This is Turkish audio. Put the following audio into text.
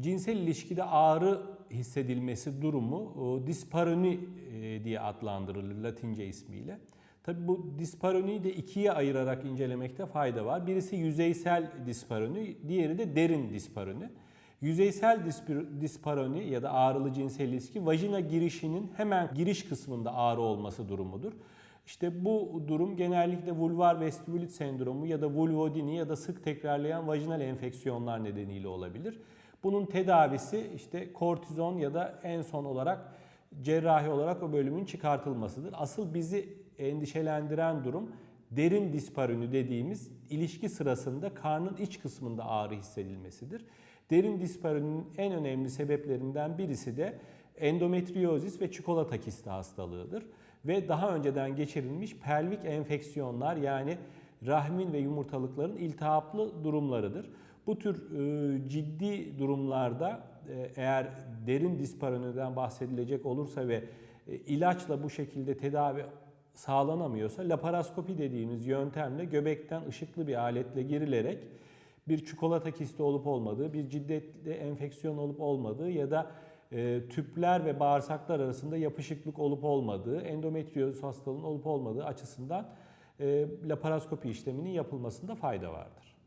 Cinsel ilişkide ağrı hissedilmesi durumu o, disparoni e, diye adlandırılır Latince ismiyle. Tabii bu disparoniyi de ikiye ayırarak incelemekte fayda var. Birisi yüzeysel disparoni, diğeri de derin disparoni. Yüzeysel disparoni ya da ağrılı cinsel ilişki vajina girişinin hemen giriş kısmında ağrı olması durumudur. İşte bu durum genellikle vulvar vestibülit sendromu ya da vulvodini ya da sık tekrarlayan vajinal enfeksiyonlar nedeniyle olabilir. Bunun tedavisi işte kortizon ya da en son olarak cerrahi olarak o bölümün çıkartılmasıdır. Asıl bizi endişelendiren durum derin disparoni dediğimiz ilişki sırasında karnın iç kısmında ağrı hissedilmesidir. Derin disparoninin en önemli sebeplerinden birisi de endometriozis ve çikolata kisti hastalığıdır. Ve daha önceden geçirilmiş pelvik enfeksiyonlar yani rahmin ve yumurtalıkların iltihaplı durumlarıdır. Bu tür e, ciddi durumlarda e, eğer derin disparoniden bahsedilecek olursa ve e, ilaçla bu şekilde tedavi sağlanamıyorsa laparoskopi dediğimiz yöntemle göbekten ışıklı bir aletle girilerek bir çikolata kisti olup olmadığı, bir ciddetli enfeksiyon olup olmadığı ya da e, tüpler ve bağırsaklar arasında yapışıklık olup olmadığı, endometrioz hastalığının olup olmadığı açısından laparoskopi işleminin yapılmasında fayda vardır.